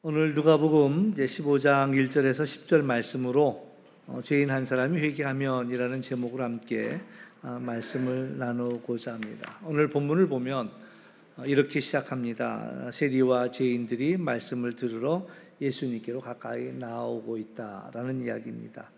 오늘 누가복음 이제 15장 1절에서 10절 말씀으로 어, 죄인 한 사람이 회개하면이라는 제목으로 함께 어, 말씀을 나누고자 합니다. 오늘 본문을 보면 어, 이렇게 시작합니다. 세리와 죄인들이 말씀을 들으러 예수님께로 가까이 나오고 있다라는 이야기입니다.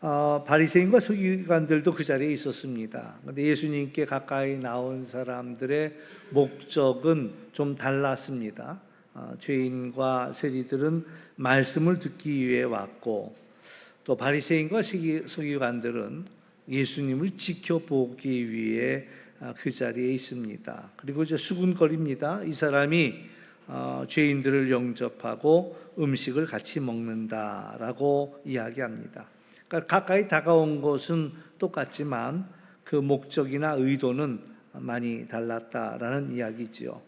어, 바리새인과 서기관들도 그 자리에 있었습니다. 그런데 예수님께 가까이 나온 사람들의 목적은 좀 달랐습니다. 어, 죄인과 세리들은 말씀을 듣기 위해 왔고 또 바리새인과 서기, 서기관들은 예수님을 지켜보기 위해 아, 그 자리에 있습니다. 그리고 이제 수군거립니다. 이 사람이 어, 죄인들을 영접하고 음식을 같이 먹는다라고 이야기합니다. 그러니까 가까이 다가온 것은 똑같지만 그 목적이나 의도는 많이 달랐다라는 이야기지요.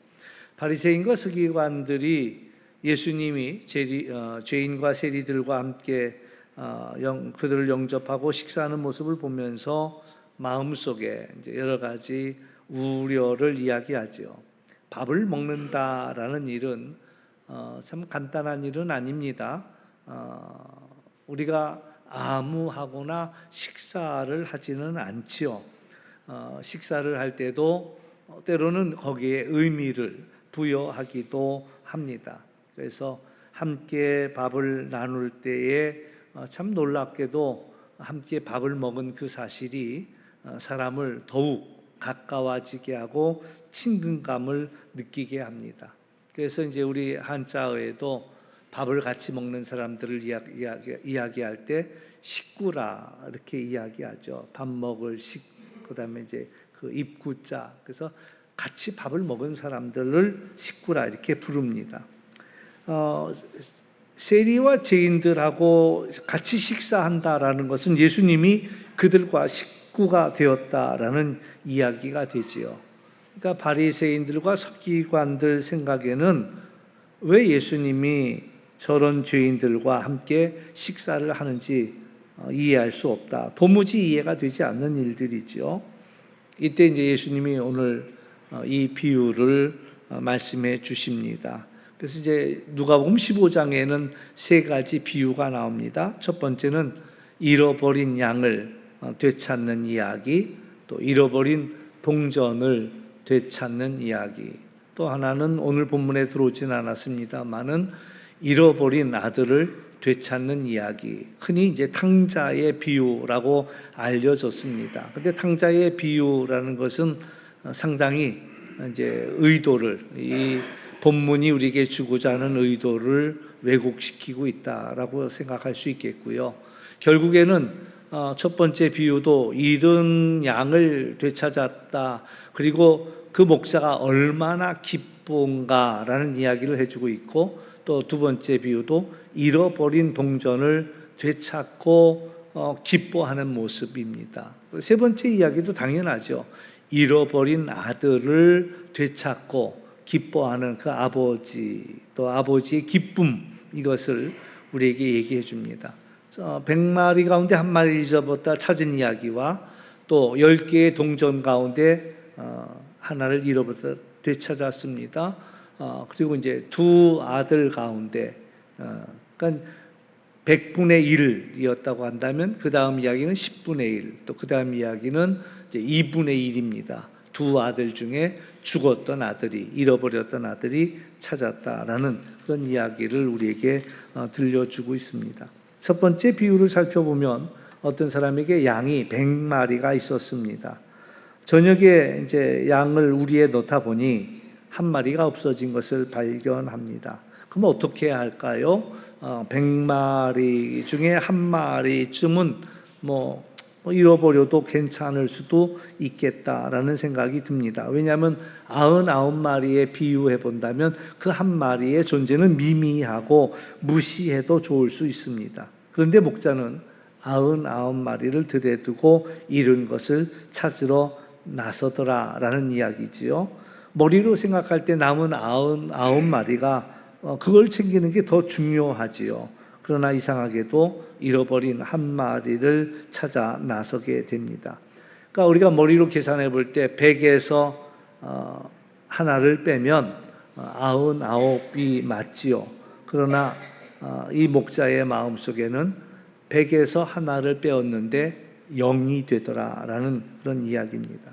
바리새인과 서기관들이 예수님이 제리, 어, 죄인과 세리들과 함께 어, 영, 그들을 영접하고 식사하는 모습을 보면서 마음속에 이제 여러 가지 우려를 이야기하지요. 밥을 먹는다라는 일은 어, 참 간단한 일은 아닙니다. 어, 우리가 아무하거나 식사를 하지는 않지요. 어, 식사를 할 때도 때로는 거기에 의미를 부여하기도 합니다. 그래서 함께 밥을 나눌 때에 어, 참 놀랍게도 함께 밥을 먹은 그 사실이 어, 사람을 더욱 가까워지게 하고 친근감을 느끼게 합니다. 그래서 이제 우리 한자어에도 밥을 같이 먹는 사람들을 이야기, 할때 식구라 이렇게 이야기하죠. 밥 먹을 식 그다음에 이제 그 입구자 그래서 같이 밥을 먹은 사람들을 식구라 이렇게 부릅니다. 어, 세리와 죄인들하고 같이 식사한다라는 것은 예수님이 그들과 식구가 되었다라는 이야기가 되지요. 그러니까 바리새인들과 서기관들 생각에는 왜 예수님이 저런 죄인들과 함께 식사를 하는지 어, 이해할 수 없다. 도무지 이해가 되지 않는 일들이죠. 이때 이제 예수님이 오늘 어, 이 비유를 어, 말씀해 주십니다. 그래서 이제 누가복음 15장에는 세 가지 비유가 나옵니다. 첫 번째는 잃어버린 양을 어, 되찾는 이야기, 또 잃어버린 동전을 되찾는 이야기, 또 하나는 오늘 본문에 들어오진 않았습니다만은 잃어버린 아들을 되찾는 이야기, 흔히 이제 탕자의 비유라고 알려졌습니다. 근데 탕자의 비유라는 것은 상당히 이제 의도를 이 본문이 우리에게 주고자 하는 의도를 왜곡시키고 있다라고 생각할 수 있겠고요. 결국에는 어, 첫 번째 비유도 잃은 양을 되찾았다. 그리고 그 목자가 얼마나 기쁜가라는 이야기를 해주고 있고 또 두 번째 비유도 잃어버린 동전을 되찾고 어, 기뻐하는 모습입니다. 세 번째 이야기도 당연하죠. 잃어버린 아들을 되찾고 기뻐하는 그 아버지 또 아버지의 기쁨 이것을 우리에게 얘기해 줍니다. 백마리 가운데 한 마리 잊어버렸다 찾은 이야기와 또 열 개의 동전 가운데 어, 하나를 잃어버렸다 되찾았습니다. 어, 그리고 이제 두 아들 가운데 어, 그러니까 100분의 1이었다고 한다면 그 다음 이야기는 10분의 1, 또 그 다음 이야기는 이제 2분의 1입니다. 두 아들 중에 죽었던 아들이 잃어버렸던 아들이 찾았다라는 그런 이야기를 우리에게 어, 들려주고 있습니다. 첫 번째 비유를 살펴보면 어떤 사람에게 양이 100마리가 있었습니다. 저녁에 이제 양을 우리에 넣다 보니 한 마리가 없어진 것을 발견합니다. 그럼 어떻게 해야 할까요? 어, 100마리 중에 한 마리쯤은 뭐, 뭐 잃어버려도 괜찮을 수도 있겠다라는 생각이 듭니다. 왜냐하면 99마리에 비유해 본다면 그 한 마리의 존재는 미미하고 무시해도 좋을 수 있습니다. 그런데 목자는 99마리를 들에 두고 잃은 것을 찾으러 나서더라라는 이야기지요. 머리로 생각할 때 남은 99마리가 어, 그걸 챙기는 게 더 중요하지요. 그러나 이상하게도 잃어버린 한 마리를 찾아 나서게 됩니다. 그러니까 우리가 머리로 계산해 볼 때 100에서 어, 하나를 빼면 어, 아흔 아홉이 맞지요. 그러나 어, 이 목자의 마음 속에는 100에서 하나를 빼었는데 0이 되더라라는 그런 이야기입니다.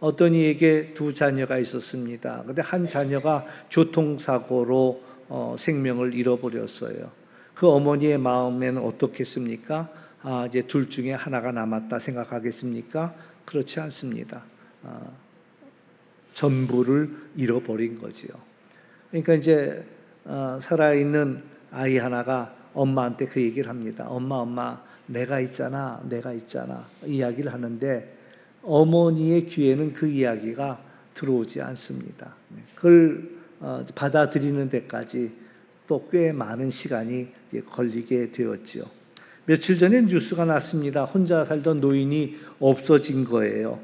어떤 이에게 두 자녀가 있었습니다. 근데 한 자녀가 교통사고로 어, 생명을 잃어버렸어요. 그 어머니의 마음에는 어떻겠습니까? 아, 이제 둘 중에 하나가 남았다 생각하겠습니까? 그렇지 않습니다. 아, 전부를 잃어버린 거지요. 그러니까 이제 어, 살아있는 아이 하나가 엄마한테 그 얘기를 합니다. 엄마, 엄마, 내가 있잖아, 내가 있잖아. 이야기를 하는데 어머니의 귀에는 그 이야기가 들어오지 않습니다. 네, 그걸 어, 받아들이는 데까지 또 꽤 많은 시간이 걸리게 되었지요. 며칠 전에 뉴스가 났습니다. 혼자 살던 노인이 없어진 거예요.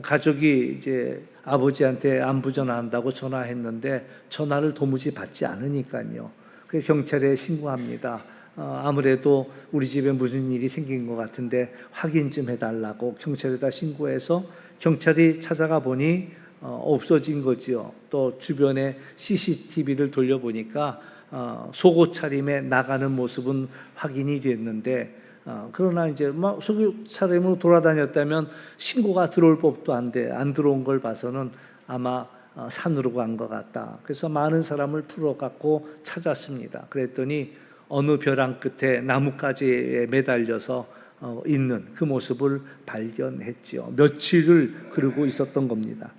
가족이 이제 아버지한테 안부 전화한다고 전화했는데 전화를 도무지 받지 않으니까요. 그 경찰에 신고합니다. 어, 아무래도 우리 집에 무슨 일이 생긴 것 같은데 확인 좀 해달라고 경찰에다 신고해서 경찰이 찾아가 보니 어, 없어진 거지요. 또 주변에 CCTV를 돌려보니까 어, 속옷 차림에 나가는 모습은 확인이 됐는데 어, 그러나 이제 막 속옷 차림으로 돌아다녔다면 신고가 들어올 법도 안돼 안 들어온 걸 봐서는 아마 어, 산으로 간 것 같다. 그래서 많은 사람을 풀어갖고 찾았습니다. 그랬더니 어느 벼랑 끝에 나뭇가지에 매달려서 어, 있는 그 모습을 발견했지요. 며칠을 그러고 있었던 겁니다.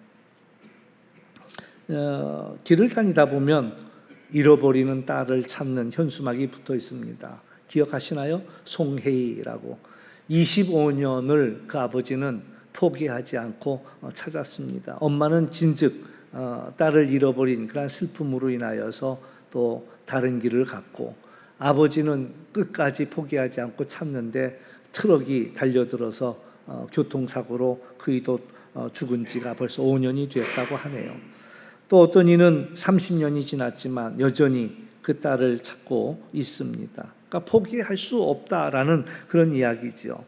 어, 길을 다니다 보면 잃어버리는 딸을 찾는 현수막이 붙어 있습니다. 기억하시나요? 송혜이라고 25년을 그 아버지는 포기하지 않고 어, 찾았습니다. 엄마는 진즉 어, 딸을 잃어버린 그런 슬픔으로 인하여서 또 다른 길을 갔고 아버지는 끝까지 포기하지 않고 찾는데 트럭이 달려들어서 어, 교통사고로 그이도 어, 죽은 지가 벌써 5년이 됐다고 하네요. 또 어떤 이는 30년이 지났지만 여전히 그 딸을 찾고 있습니다. 그러니까 포기할 수 없다라는 그런 이야기죠.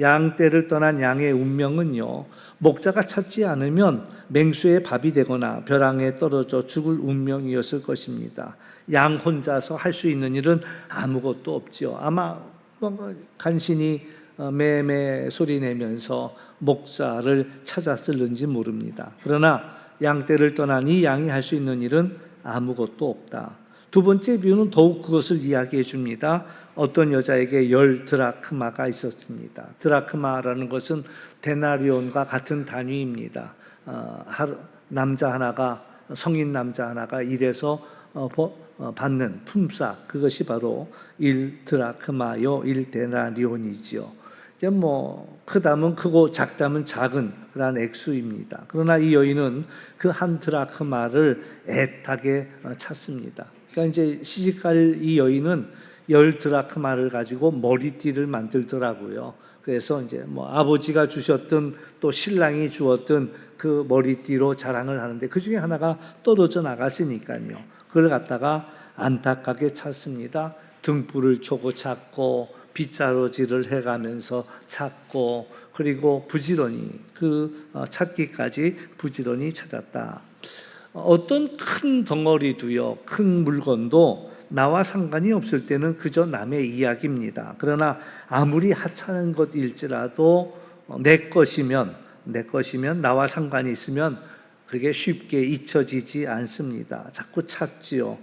양 떼를 떠난 양의 운명은요, 목자가 찾지 않으면 맹수의 밥이 되거나 벼랑에 떨어져 죽을 운명이었을 것입니다. 양 혼자서 할 수 있는 일은 아무것도 없지요. 아마 뭔가 간신히 어, 매매 소리 내면서 목자를 찾았을는지 모릅니다. 그러나 양 떼를 떠난 이 양이 할 수 있는 일은 아무것도 없다. 두 번째 비유는 더욱 그것을 이야기해 줍니다. 어떤 여자에게 열 드라크마가 있었습니다. 드라크마라는 것은 데나리온과 같은 단위입니다. 어, 남자 하나가 성인 남자 하나가 일해서 어, 버, 어, 받는 품삯 그것이 바로 일 드라크마요 일 데나리온이지요. 이제 뭐 크다면 크고 작다면 작은 그러한 액수입니다. 그러나 이 여인은 그 한 드라크마를 애타게 어, 찾습니다. 그러니까 이제 시집갈 이 여인은 열 드라크마를 가지고 머리띠를 만들더라고요. 그래서 이제 뭐 아버지가 주셨던 또 신랑이 주었던 그 머리띠로 자랑을 하는데 그 중에 하나가 떨어져 나갔으니까요. 그걸 갖다가 안타깝게 찾습니다. 등불을 켜고 찾고 빗자루질을 해가면서 찾고 그리고 부지런히 그 어, 찾기까지 부지런히 찾았다. 어떤 큰 덩어리도요, 큰 물건도 나와 상관이 없을 때는 그저 남의 이야기입니다. 그러나 아무리 하찮은 것일지라도 내 것이면 내 것이면 나와 상관이 있으면 그게 쉽게 잊혀지지 않습니다. 자꾸 찾지요.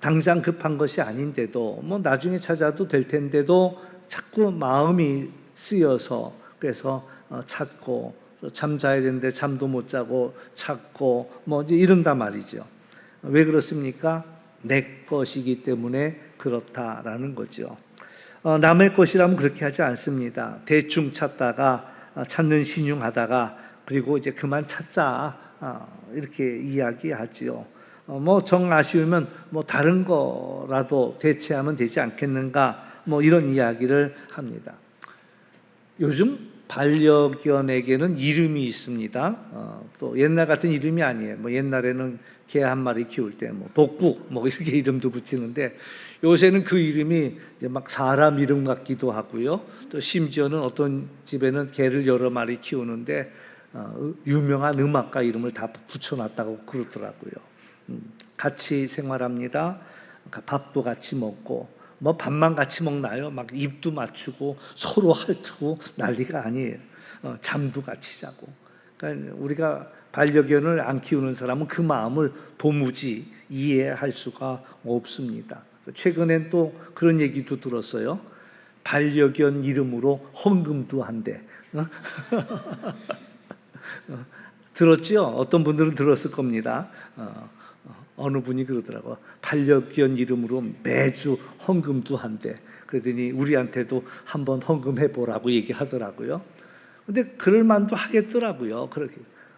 당장 급한 것이 아닌데도 뭐 나중에 찾아도 될 텐데도 자꾸 마음이 쓰여서 그래서 어, 찾고 잠자야 되는데 잠도 못 자고 찾고 뭐 이런단 말이죠. 왜 그렇습니까? 내 것이기 때문에 그렇다라는 거죠. 어, 남의 것이라면 그렇게 하지 않습니다. 대충 찾다가 어, 찾는 신용하다가 그리고 이제 그만 찾자 어, 이렇게 이야기하지요. 어, 뭐정 아쉬우면 뭐 다른 거라도 대체하면 되지 않겠는가 뭐 이런 이야기를 합니다. 요즘 반려견에게는 이름이 있습니다. 어, 또 옛날 같은 이름이 아니에요. 뭐 옛날에는 개 한 마리 키울 때 뭐 독국 뭐 이렇게 이름도 붙이는데 요새는 그 이름이 이제 막 사람 이름 같기도 하고요. 또 심지어는 어떤 집에는 개를 여러 마리 키우는데 어, 유명한 음악가 이름을 다 붙여놨다고 그러더라고요. 음, 같이 생활합니다. 밥도 같이 먹고 뭐 밥만 같이 먹나요? 막 입도 맞추고 서로 핥고 난리가 아니에요. 어, 잠도 같이 자고. 그러니까 우리가 반려견을 안 키우는 사람은 그 마음을 도무지 이해할 수가 없습니다. 최근엔 또 그런 얘기도 들었어요. 반려견 이름으로 헌금도 한대. 어? 어, 들었죠? 어떤 분들은 들었을 겁니다. 어, 어, 어느 분이 그러더라고. 반려견 이름으로 매주 헌금도 한대. 그러더니 우리한테도 한번 헌금해 보라고 얘기하더라고요. 근데 그럴 만도 하겠더라고요. 그렇게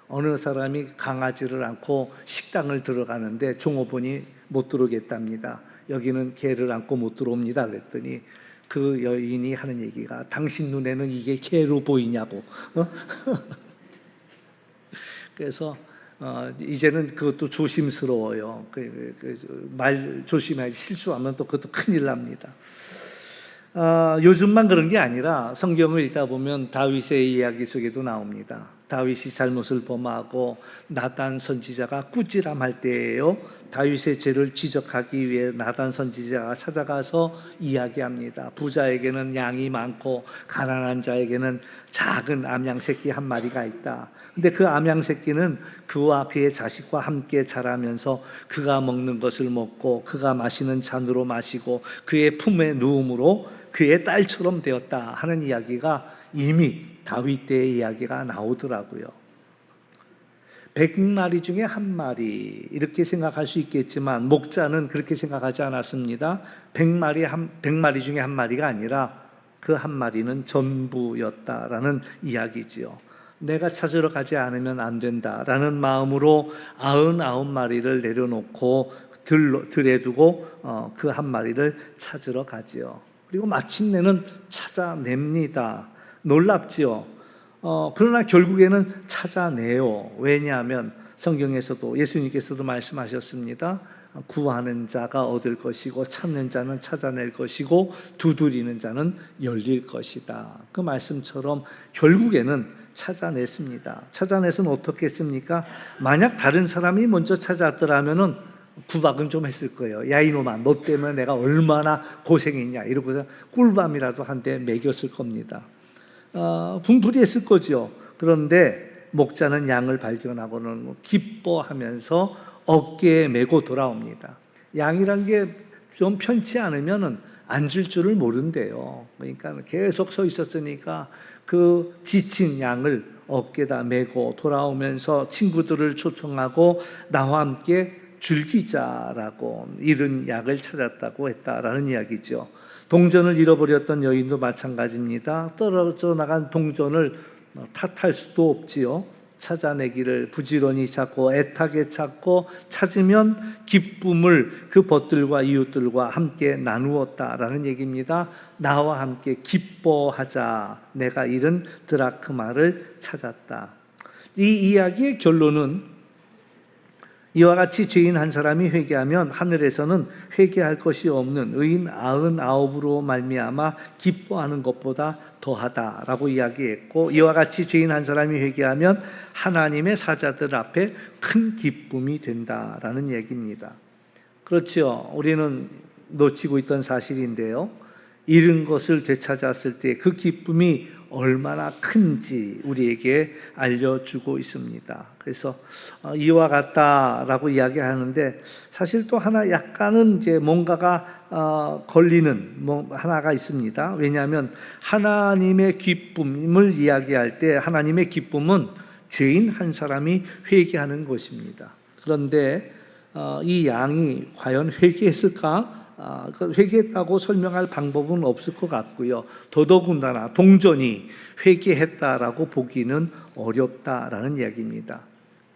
어느 사람이 강아지를 안고 식당을 들어가는데 종업원이 못 들어오겠답니다. 여기는 개를 안고 못 들어옵니다. 그랬더니 그 여인이 하는 얘기가 당신 눈에는 이게 개로 보이냐고. 어? 그래서 어, 이제는 그것도 조심스러워요. 그, 그, 그, 말 조심해야지 실수하면 또 그것도 큰일 납니다. 아, 요즘만 그런 게 아니라 성경을 읽다 보면 다윗의 이야기 속에도 나옵니다. 다윗이 잘못을 범하고 나단 선지자가 꾸지람할 때에요. 다윗의 죄를 지적하기 위해 나단 선지자가 찾아가서 이야기합니다. 부자에게는 양이 많고 가난한 자에게는 작은 암양 새끼 한 마리가 있다. 근데 그 암양 새끼는 그와 그의 자식과 함께 자라면서 그가 먹는 것을 먹고 그가 마시는 잔으로 마시고 그의 품에 누움으로 그의 딸처럼 되었다 하는 이야기가 이미 다윗 때의 이야기가 나오더라고요. 백 마리 중에 한 마리 이렇게 생각할 수 있겠지만 목자는 그렇게 생각하지 않았습니다. 백 마리 한 백 마리 중에 한 마리가 아니라 그 한 마리는 전부였다라는 이야기지요. 내가 찾으러 가지 않으면 안 된다라는 마음으로 아흔아홉 마리를 내려놓고 들, 들에 두고 어, 그 한 마리를 찾으러 가지요. 그리고 마침내는 찾아냅니다. 놀랍지요. 어, 그러나 결국에는 찾아내요. 왜냐하면 성경에서도 예수님께서도 말씀하셨습니다. 구하는 자가 얻을 것이고 찾는 자는 찾아낼 것이고 두드리는 자는 열릴 것이다. 그 말씀처럼 결국에는 찾아냈습니다. 찾아내서는 어떻게 했습니까? 만약 다른 사람이 먼저 찾았더라면은 구박은 좀 했을 거예요. 야 이놈아, 너 때문에 내가 얼마나 고생했냐 이러고서 꿀밤이라도 한 대 먹였을 겁니다. 어, 분풀이했을 거죠. 그런데 목자는 양을 발견하고는 기뻐하면서 어깨에 메고 돌아옵니다. 양이란 게 좀 편치 않으면은 앉을 줄을 모른대요. 그러니까 계속 서 있었으니까 그 지친 양을 어깨다 메고 돌아오면서 친구들을 초청하고 나와 함께 즐기자라고 잃은 약을 찾았다고 했다라는 이야기죠. 동전을 잃어버렸던 여인도 마찬가지입니다. 떨어져 나간 동전을 탓할 수도 없지요. 찾아내기를 부지런히 찾고 애타게 찾고 찾으면 기쁨을 그 벗들과 이웃들과 함께 나누었다라는 얘기입니다. 나와 함께 기뻐하자. 내가 잃은 드라크마를 찾았다. 이 이야기의 결론은 이와 같이 죄인 한 사람이 회개하면 하늘에서는 회개할 것이 없는 의인 아흔 아홉으로 말미암아 기뻐하는 것보다 더하다라고 이야기했고 이와 같이 죄인 한 사람이 회개하면 하나님의 사자들 앞에 큰 기쁨이 된다라는 얘기입니다. 그렇죠. 우리는 놓치고 있던 사실인데요. 잃은 것을 되찾았을 때 그 기쁨이 얼마나 큰지 우리에게 알려주고 있습니다. 그래서 어, 이와 같다라고 이야기하는데 사실 또 하나 약간은 이제 뭔가가 어, 걸리는 뭐 하나가 있습니다. 왜냐하면 하나님의 기쁨을 이야기할 때 하나님의 기쁨은 죄인 한 사람이 회개하는 것입니다. 그런데 어, 이 양이 과연 회개했을까? 아, 그 회개했다고 설명할 방법은 없을 것 같고요. 더더군다나 동전이 회개했다라고 보기는 어렵다라는 이야기입니다.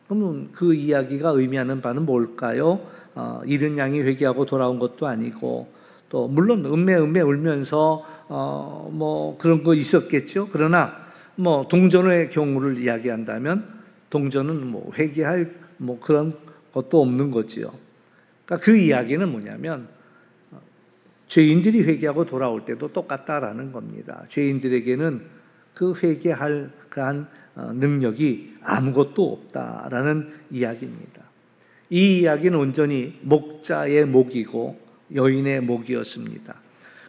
그러면 그 이야기가 의미하는 바는 뭘까요? 어, 잃은 양이 회개하고 돌아온 것도 아니고 또 물론 음매 음매 울면서 어, 뭐 그런 거 있었겠죠. 그러나 뭐 동전의 경우를 이야기한다면 동전은 뭐 회개할 뭐 그런 것도 없는 거지요. 그러니까 그 이야기는 뭐냐면 어, 죄인들이 회개하고 돌아올 때도 똑같다라는 겁니다. 죄인들에게는 그 회개할 그한 어, 능력이 아무것도 없다라는 이야기입니다. 이 이야기는 온전히 목자의 목이고 여인의 목이었습니다.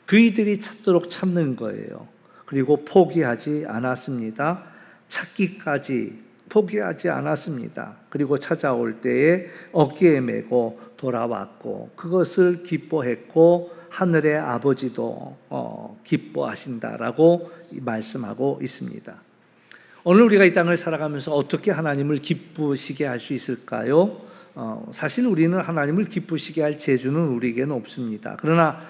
그이들이 찾도록 찾는 거예요. 그리고 포기하지 않았습니다. 찾기까지 포기하지 않았습니다. 그리고 찾아올 때에 어깨에 메고 돌아왔고 그것을 기뻐했고 하늘의 아버지도 어, 기뻐하신다라고 말씀하고 있습니다. 오늘 우리가 이 땅을 살아가면서 어떻게 하나님을 기쁘시게 할 수 있을까요? 어, 사실 우리는 하나님을 기쁘시게 할 재주는 우리에게는 없습니다. 그러나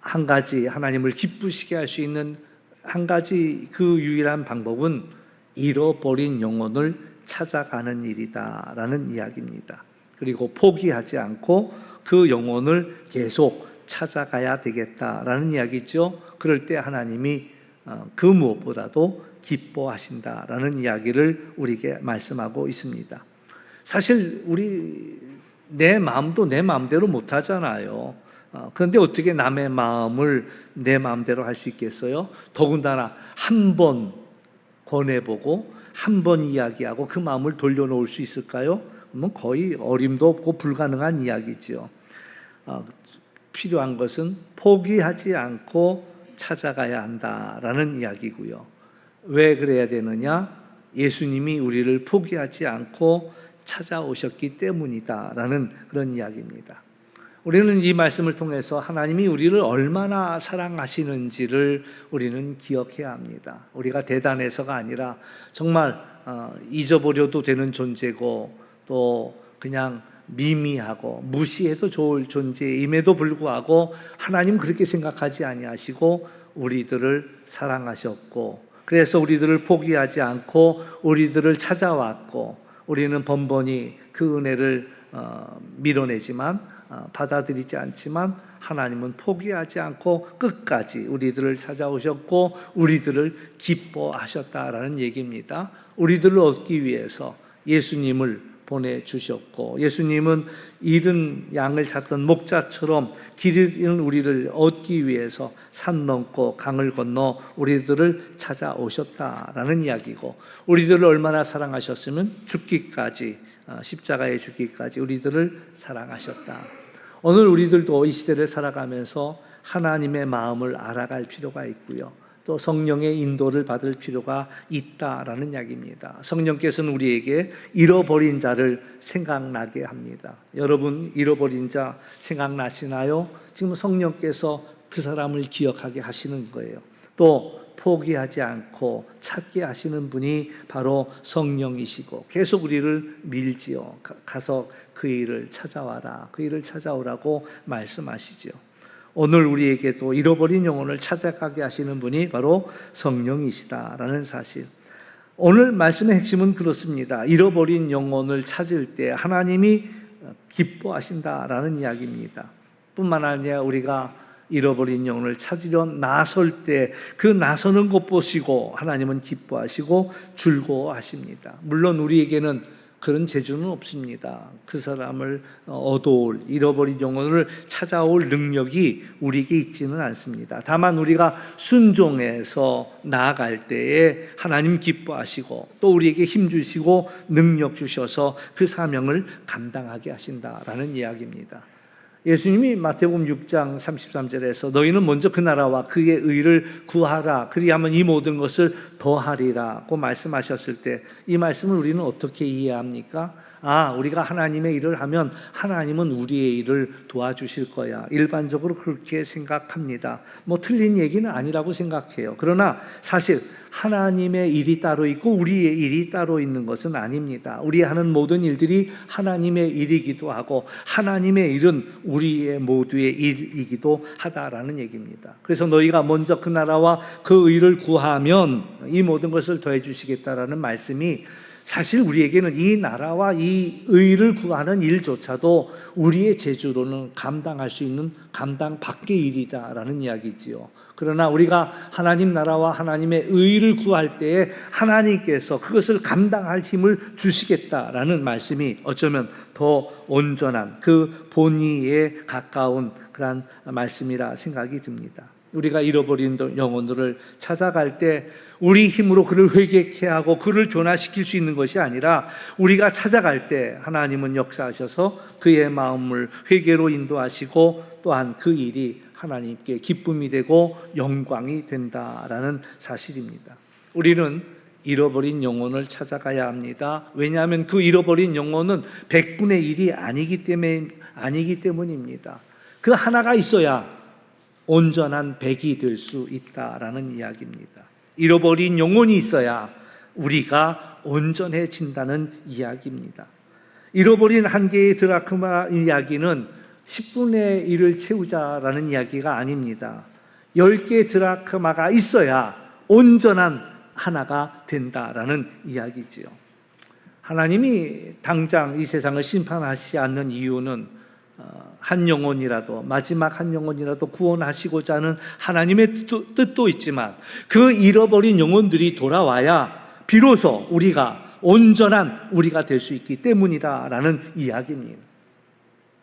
한 가지 하나님을 기쁘시게 할 수 있는 한 가지 그 유일한 방법은 잃어버린 영혼을 찾아가는 일이다라는 이야기입니다. 그리고 포기하지 않고 그 영혼을 계속 찾아가야 되겠다라는 이야기죠. 그럴 때 하나님이 어, 그 무엇보다도 기뻐하신다라는 이야기를 우리에게 말씀하고 있습니다. 사실 우리 내 마음도 내 마음대로 못 하잖아요. 어, 그런데 어떻게 남의 마음을 내 마음대로 할 수 있겠어요? 더군다나 한 번 권해보고 한 번 이야기하고 그 마음을 돌려놓을 수 있을까요? 그러면 거의 어림도 없고 불가능한 이야기지요. 어, 필요한 것은 포기하지 않고 찾아가야 한다라는 이야기고요. 왜 그래야 되느냐? 예수님이 우리를 포기하지 않고 찾아오셨기 때문이다라는 그런 이야기입니다. 우리는 이 말씀을 통해서 하나님이 우리를 얼마나 사랑하시는지를 우리는 기억해야 합니다. 우리가 대단해서가 아니라 정말 어, 잊어버려도 되는 존재고 또 그냥 미미하고 무시해도 좋을 존재임에도 불구하고 하나님 그렇게 생각하지 아니하시고 우리들을 사랑하셨고 그래서 우리들을 포기하지 않고 우리들을 찾아왔고 우리는 번번이 그 은혜를 어, 밀어내지만 어, 받아들이지 않지만 하나님은 포기하지 않고 끝까지 우리들을 찾아오셨고 우리들을 기뻐하셨다라는 얘기입니다. 우리들을 얻기 위해서 예수님을 보내주셨고 예수님은 잃은 양을 찾던 목자처럼 길 잃은 우리를 얻기 위해서 산 넘고 강을 건너 우리들을 찾아오셨다라는 이야기고 우리들을 얼마나 사랑하셨으면 죽기까지 어, 십자가에 죽기까지 우리들을 사랑하셨다. 오늘 우리들도 이 시대를 살아가면서 하나님의 마음을 알아갈 필요가 있고요. 또 성령의 인도를 받을 필요가 있다라는 이야기입니다. 성령께서는 우리에게 잃어버린 자를 생각나게 합니다. 여러분 잃어버린 자 생각나시나요? 지금 성령께서 그 사람을 기억하게 하시는 거예요. 또 포기하지 않고 찾게 하시는 분이 바로 성령이시고 계속 우리를 밀지요. 가서 그 일을 찾아와라. 그 일을 찾아오라고 말씀하시죠. 오늘 우리에게도 잃어버린 영혼을 찾아가게 하시는 분이 바로 성령이시다라는 사실. 오늘 말씀의 핵심은 그렇습니다. 잃어버린 영혼을 찾을 때 하나님이 기뻐하신다라는 이야기입니다. 뿐만 아니라 우리가 잃어버린 영혼을 찾으려 나설 때 그 나서는 것 보시고 하나님은 기뻐하시고 즐거워하십니다. 물론 우리에게는 그런 재주는 없습니다. 그 사람을 얻어올 잃어버린 영혼을 찾아올 능력이 우리에게 있지는 않습니다. 다만 우리가 순종해서 나아갈 때에 하나님 기뻐하시고 또 우리에게 힘 주시고 능력 주셔서 그 사명을 감당하게 하신다라는 이야기입니다. 예수님이 마태복음 6장 33절에서 너희는 먼저 그 나라와 그의 의를 구하라 그리하면 이 모든 것을 더하리라고 말씀하셨을 때 이 말씀을 우리는 어떻게 이해합니까? 아, 우리가 하나님의 일을 하면 하나님은 우리의 일을 도와주실 거야. 일반적으로 그렇게 생각합니다. 뭐 틀린 얘기는 아니라고 생각해요. 그러나 사실 하나님의 일이 따로 있고 우리의 일이 따로 있는 것은 아닙니다. 우리 하는 모든 일들이 하나님의 일이기도 하고 하나님의 일은 우리의 모두의 일이기도 하다라는 얘기입니다. 그래서 너희가 먼저 그 나라와 그 의를 구하면 이 모든 것을 더해 주시겠다라는 말씀이 사실 우리에게는 이 나라와 이 의를 구하는 일조차도 우리의 재주로는 감당할 수 있는 감당 밖의 일이다라는 이야기지요. 그러나 우리가 하나님 나라와 하나님의 의를 구할 때에 하나님께서 그것을 감당할 힘을 주시겠다라는 말씀이 어쩌면 더 온전한 그 본의에 가까운 그러한 말씀이라 생각이 듭니다. 우리가 잃어버린 영혼들을 찾아갈 때 우리 힘으로 그를 회개케 하고 그를 변화시킬 수 있는 것이 아니라 우리가 찾아갈 때 하나님은 역사하셔서 그의 마음을 회개로 인도하시고 또한 그 일이 하나님께 기쁨이 되고 영광이 된다라는 사실입니다. 우리는 잃어버린 영혼을 찾아가야 합니다. 왜냐하면 그 잃어버린 영혼은 100분의 1이 아니기 때문에 아니기 때문입니다. 그 하나가 있어야 온전한 백이 될 수 있다라는 이야기입니다. 잃어버린 영혼이 있어야 우리가 온전해진다는 이야기입니다. 잃어버린 한 개의 드라크마 이야기는 10분의 1을 채우자라는 이야기가 아닙니다. 10개의 드라크마가 있어야 온전한 하나가 된다라는 이야기지요. 하나님이 당장 이 세상을 심판하시지 않는 이유는 어, 한 영혼이라도 마지막 한 영혼이라도 구원하시고자 하는 하나님의 뜻도 있지만 그 잃어버린 영혼들이 돌아와야 비로소 우리가 온전한 우리가 될 수 있기 때문이다라는 이야기입니다.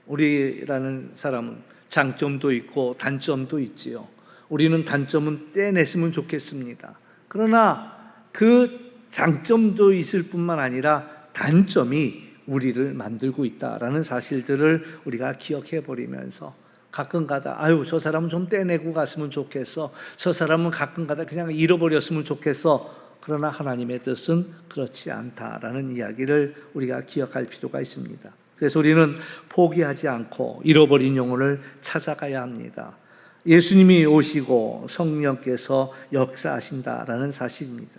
우리라는 사람은 장점도 있고 단점도 있지요. 우리는 단점은 떼냈으면 좋겠습니다. 그러나 그 장점도 있을 뿐만 아니라 단점이 우리를 만들고 있다라는 사실들을 우리가 기억해 버리면서 가끔가다 아유 저 사람은 좀 떼내고 갔으면 좋겠어 저 사람은 가끔가다 그냥 잃어버렸으면 좋겠어 그러나 하나님의 뜻은 그렇지 않다라는 이야기를 우리가 기억할 필요가 있습니다. 그래서 우리는 포기하지 않고 잃어버린 영혼을 찾아가야 합니다. 예수님이 오시고 성령께서 역사하신다라는 사실입니다.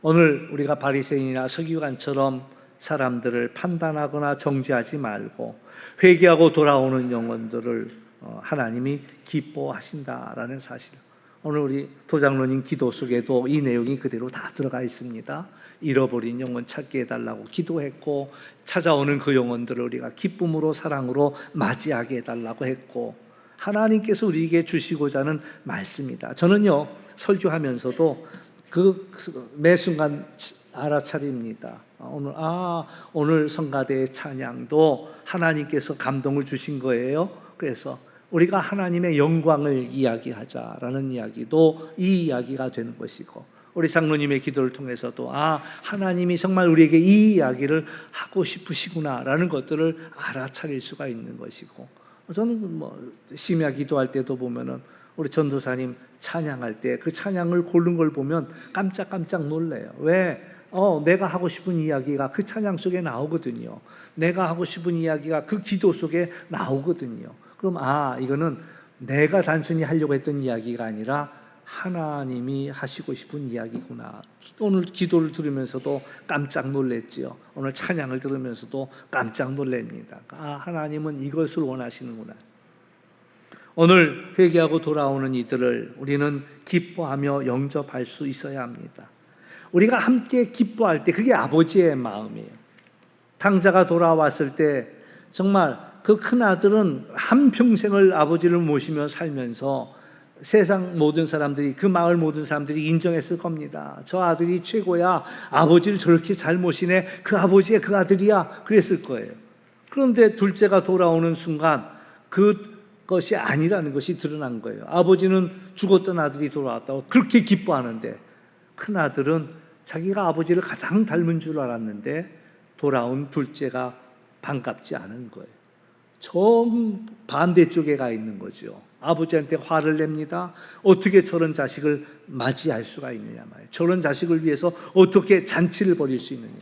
오늘 우리가 바리새인이나 서기관처럼 사람들을 판단하거나 정죄하지 말고 회개하고 돌아오는 영혼들을 어, 하나님이 기뻐하신다라는 사실. 오늘 우리 도장로님 기도 속에도 이 내용이 그대로 다 들어가 있습니다. 잃어버린 영혼 찾게 해달라고 기도했고 찾아오는 그 영혼들을 우리가 기쁨으로 사랑으로 맞이하게 해달라고 했고 하나님께서 우리에게 주시고자 하는 말씀이다. 저는요 설교하면서도 그 매 순간 알아차립니다. 오늘 아 오늘 성가대의 찬양도 하나님께서 감동을 주신 거예요. 그래서 우리가 하나님의 영광을 이야기하자라는 이야기도 이 이야기가 되는 것이고 우리 장로님의 기도를 통해서도 아 하나님이 정말 우리에게 이 이야기를 하고 싶으시구나라는 것들을 알아차릴 수가 있는 것이고 저는 뭐 심야 기도할 때도 보면은 우리 전도사님 찬양할 때 그 찬양을 고른 걸 보면 깜짝깜짝 놀래요. 왜? 어, 내가 하고 싶은 이야기가 그 찬양 속에 나오거든요. 내가 하고 싶은 이야기가 그 기도 속에 나오거든요. 그럼 아, 이거는 내가 단순히 하려고 했던 이야기가 아니라 하나님이 하시고 싶은 이야기구나. 오늘 기도를 들으면서도 깜짝 놀랬지요. 오늘 찬양을 들으면서도 깜짝 놀랍니다. 아, 하나님은 이것을 원하시는구나. 오늘 회개하고 돌아오는 이들을 우리는 기뻐하며 영접할 수 있어야 합니다. 우리가 함께 기뻐할 때 그게 아버지의 마음이에요. 탕자가 돌아왔을 때 정말 그 큰 아들은 한 평생을 아버지를 모시며 살면서 세상 모든 사람들이 그 마을 모든 사람들이 인정했을 겁니다. 저 아들이 최고야. 아버지를 저렇게 잘 모시네. 그 아버지의 그 아들이야. 그랬을 거예요. 그런데 둘째가 돌아오는 순간 그것이 아니라는 것이 드러난 거예요. 아버지는 죽었던 아들이 돌아왔다고 그렇게 기뻐하는데 큰 아들은 자기가 아버지를 가장 닮은 줄 알았는데 돌아온 둘째가 반갑지 않은 거예요. 정 반대쪽에 가 있는 거죠. 아버지한테 화를 냅니다. 어떻게 저런 자식을 맞이할 수가 있느냐 말이에요. 저런 자식을 위해서 어떻게 잔치를 벌일 수 있느냐.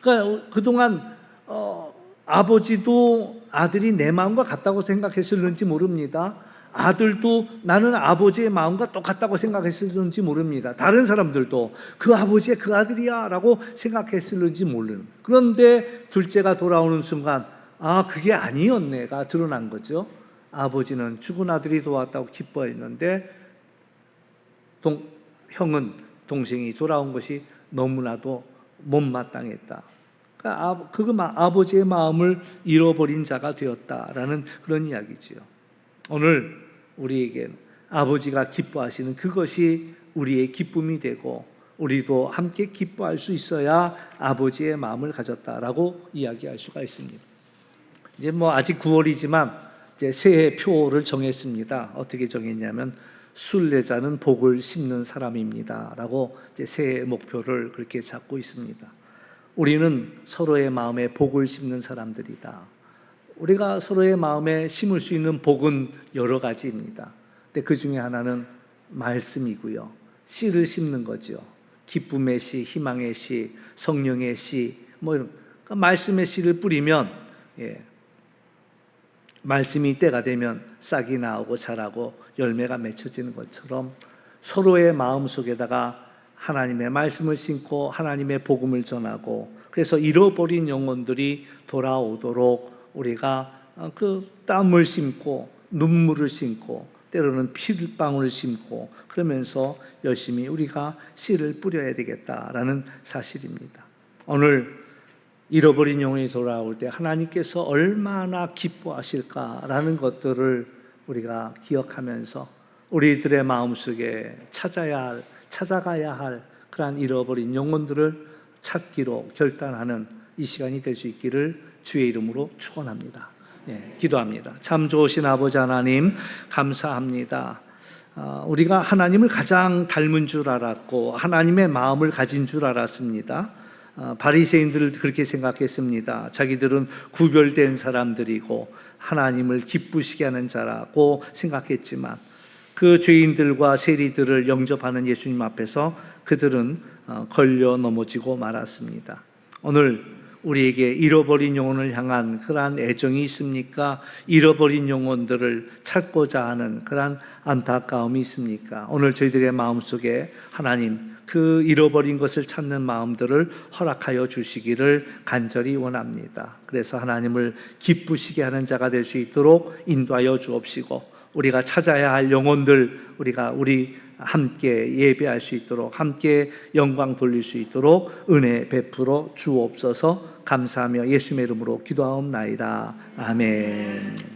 그러니까 그동안 어, 아버지도 아들이 내 마음과 같다고 생각했을는지 모릅니다. 아들도 나는 아버지의 마음과 똑같다고 생각했을는지 모릅니다. 다른 사람들도 그 아버지의 그 아들이야 라고 생각했을는지 모르는. 그런데 둘째가 돌아오는 순간 아 그게 아니었네가 드러난 거죠. 아버지는 죽은 아들이 도왔다고 기뻐했는데 동, 형은 동생이 돌아온 것이 너무나도 못마땅했다. 그러니까 아, 아버지의 마음을 잃어버린 자가 되었다라는 그런 이야기지요. 오늘 우리에게 아버지가 기뻐하시는 그것이 우리의 기쁨이 되고 우리도 함께 기뻐할 수 있어야 아버지의 마음을 가졌다라고 이야기할 수가 있습니다. 이제 뭐 아직 9월이지만 이제 새해 표를 정했습니다. 어떻게 정했냐면 순례자는 복을 심는 사람입니다라고 이제 새해 목표를 그렇게 잡고 있습니다. 우리는 서로의 마음에 복을 심는 사람들이다. 우리가 서로의 마음에 심을 수 있는 복은 여러 가지입니다. 근데 그 중에 하나는 말씀이고요. 씨를 심는 거죠. 기쁨의 씨, 희망의 씨, 성령의 씨, 뭐 이런 그러니까 말씀의 씨를 뿌리면 예, 말씀이 때가 되면 싹이 나오고 자라고 열매가 맺혀지는 것처럼 서로의 마음 속에다가 하나님의 말씀을 심고 하나님의 복음을 전하고 그래서 잃어버린 영혼들이 돌아오도록 우리가 그 땀을 심고 눈물을 심고 때로는 피방울을 심고 그러면서 열심히 우리가 씨를 뿌려야 되겠다라는 사실입니다. 오늘 잃어버린 영혼이 돌아올 때 하나님께서 얼마나 기뻐하실까라는 것들을 우리가 기억하면서 우리들의 마음속에 찾아야 할, 찾아가야 할 그러한 잃어버린 영혼들을 찾기로 결단하는 이 시간이 될 수 있기를 주의 이름으로 축원합니다. 예, 기도합니다. 참 좋으신 아버지 하나님 감사합니다. 아, 우리가 하나님을 가장 닮은 줄 알았고 하나님의 마음을 가진 줄 알았습니다. 아, 바리새인들을 그렇게 생각했습니다. 자기들은 구별된 사람들이고 하나님을 기쁘시게 하는 자라고 생각했지만 그 죄인들과 세리들을 영접하는 예수님 앞에서 그들은 어, 걸려 넘어지고 말았습니다. 오늘 우리에게 잃어버린 영혼을 향한 그러한 애정이 있습니까? 잃어버린 영혼들을 찾고자 하는 그러한 안타까움이 있습니까? 오늘 저희들의 마음속에 하나님 그 잃어버린 것을 찾는 마음들을 허락하여 주시기를 간절히 원합니다. 그래서 하나님을 기쁘시게 하는 자가 될 수 있도록 인도하여 주옵시고 우리가 찾아야 할 영혼들 우리가 우리 함께 예배할 수 있도록 함께 영광 돌릴 수 있도록 은혜 베풀어 주옵소서 감사하며 예수님의 이름으로 기도하옵나이다. 아멘.